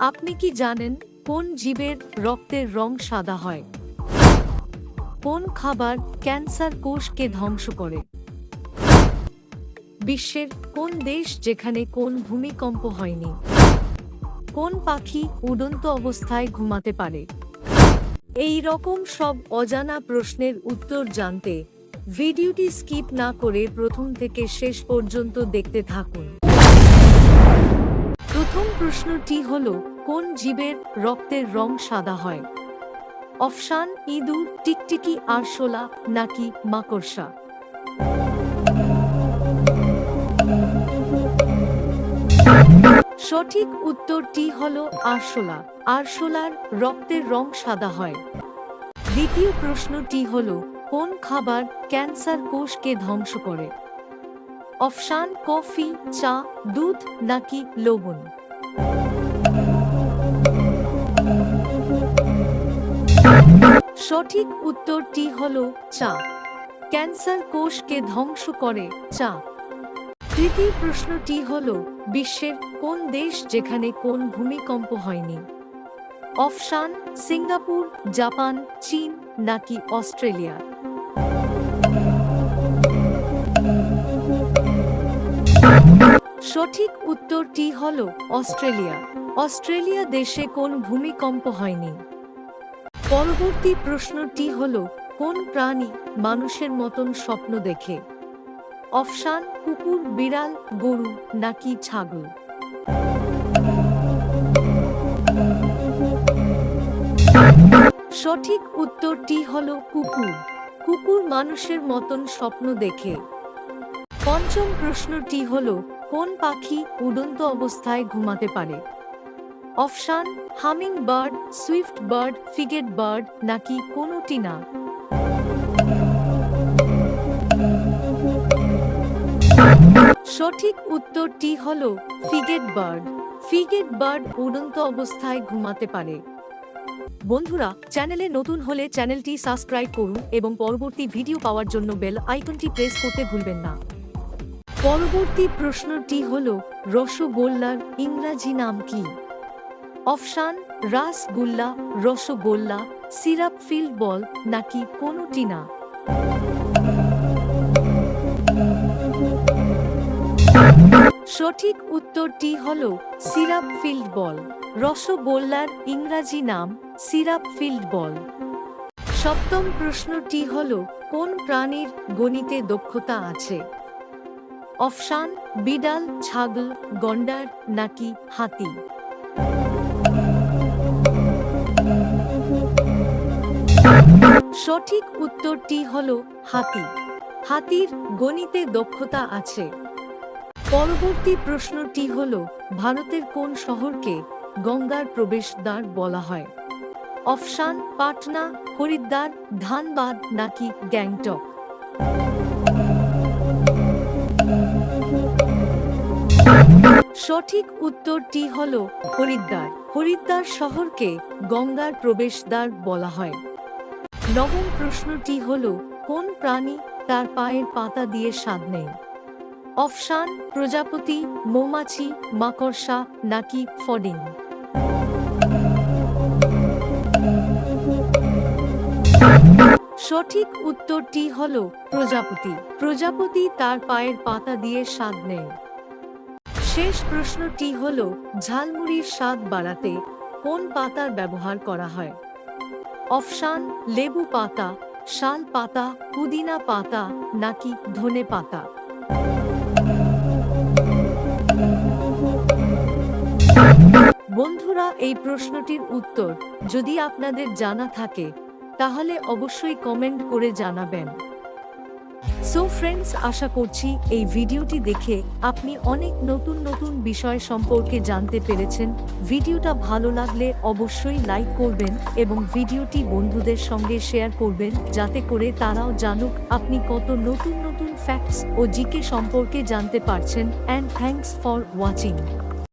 আপনি কি জানেন কোন জীবের রক্তের রং সাদা হয়? কোন খাবার ক্যান্সার কোষকে ধ্বংস করে? বিশ্বের কোন দেশ যেখানে কোন ভূমিকম্প হয়নি? কোন পাখি উড়ন্ত অবস্থায় ঘুমাতে পারে? এই রকম সব অজানা প্রশ্নের উত্তর জানতে ভিডিওটি স্কিপ না করে প্রথম থেকে শেষ পর্যন্ত দেখতে থাকুন। প্রথম প্রশ্নটি হল, কোন জীবের রক্তের রং সাদা হয়? অফশান ইঁদুর, টিকটিকি, আরশোলা নাকি মাকড়সা? সঠিক উত্তরটি হল আরশোলা। আরশোলার রক্তের রং সাদা হয়। দ্বিতীয় প্রশ্নটি হল, কোন খাবার ক্যান্সার কোষকে ধ্বংস করে? অফশান কফি, চা, দুধ নাকি লবণ? সঠিক উত্তরটি হল চা। ক্যান্সার কোষকে ধ্বংস করে চা। তৃতীয় প্রশ্নটি হল, বিশ্বের কোন দেশ যেখানে কোন ভূমিকম্প হয়নি? অফশান, সিঙ্গাপুর, জাপান, চীন নাকি অস্ট্রেলিয়া? সঠিক উত্তরটি হল অস্ট্রেলিয়া। অস্ট্রেলিয়া দেশে কোন ভূমিকম্প হয়নি? পরবর্তী প্রশ্নটি হল, কোন প্রাণী মানুষের মতন স্বপ্ন দেখে? অফশান কুকুর, বিড়াল, গরু নাকি ছাগল? সঠিক উত্তরটি হল কুকুর। কুকুর মানুষের মতন স্বপ্ন দেখে। পঞ্চম প্রশ্নটি হল, কোন পাখি উড়ন্ত অবস্থায় ঘুমাতে পারে? Option humming bird swift bird frigate bird নাকি কোনোটি না? সঠিক উত্তরটি হল ফিগেট বার্ড ফিগেট বার্ড উড়ন্ত অবস্থায় ঘুমাতে পারে। বন্ধুরা, চ্যানেলে নতুন হলে চ্যানেলটি সাবস্ক্রাইব করুন এবং পরবর্তী ভিডিও পাওয়ার জন্য বেল আইকনটি প্রেস করতে ভুলবেন না। পরবর্তী প্রশ্নটি হল, রসগোল্লার ইংরাজি নাম কি? Option rasgulla, rasgulla, syrup filled ball নাকি কোনোটি না? সঠিক উত্তরটি হল, সিরাপ ফিল্ড বল। রসগোল্লার ইংরাজি নাম, সিরাপ ফিল্ড বল। সপ্তম প্রশ্নটি হল, কোন প্রাণীর গণিতে দক্ষতা আছে? অফশান, বিড়াল, ছাগল, গন্ডার, নাকি হাতি? সঠিক উত্তরটি হল হাতি। হাতির গণিতে দক্ষতা আছে। পরবর্তী প্রশ্নটি হল, ভারতের কোন শহরকে গঙ্গার প্রবেশদ্বার বলা হয়? অফশান, পাটনা, হরিদ্বার, ধানবাদ, নাকি গ্যাংটক? সঠিক উত্তরটি হল হরিদ্বার। হরিদ্বার শহরকে গঙ্গার প্রবেশদ্বার বলা হয়। নবম প্রশ্নটি হল, কোন প্রাণী তার পায়ের পাতা দিয়ে স্বাদ নেয়? অফশান প্রজাপতি, মৌমাছি, মাকড়সা নাকি ফডিং? সঠিক উত্তরটি হল প্রজাপতি। প্রজাপতি তার পায়ের পাতা দিয়ে স্বাদ নেয়। শেষ প্রশ্নটি হল, ঝালমুড়ির স্বাদ বাড়াতে কোন পাতার ব্যবহার করা হয়? অফশান লেবু পাতা, শাল পাতা, পুদিনা পাতা নাকি ধনে পাতা? বন্ধুরা, এই প্রশ্নটির উত্তর যদি আপনাদের জানা থাকে, তাহলে অবশ্যই কমেন্ট করে জানাবেন। সো ফ্রেন্ডস আশা করছি এই ভিডিওটি দেখে আপনি অনেক নতুন নতুন বিষয় সম্পর্কে জানতে পেরেছেন। ভিডিওটা ভালো লাগলে অবশ্যই লাইক করবেন এবং ভিডিওটি বন্ধুদের সঙ্গে শেয়ার করবেন যাতে করে তারাও জানুক আপনি কত নতুন নতুন ফ্যাক্টস ও জিকে সম্পর্কে জানতে পারছেন। And thanks for watching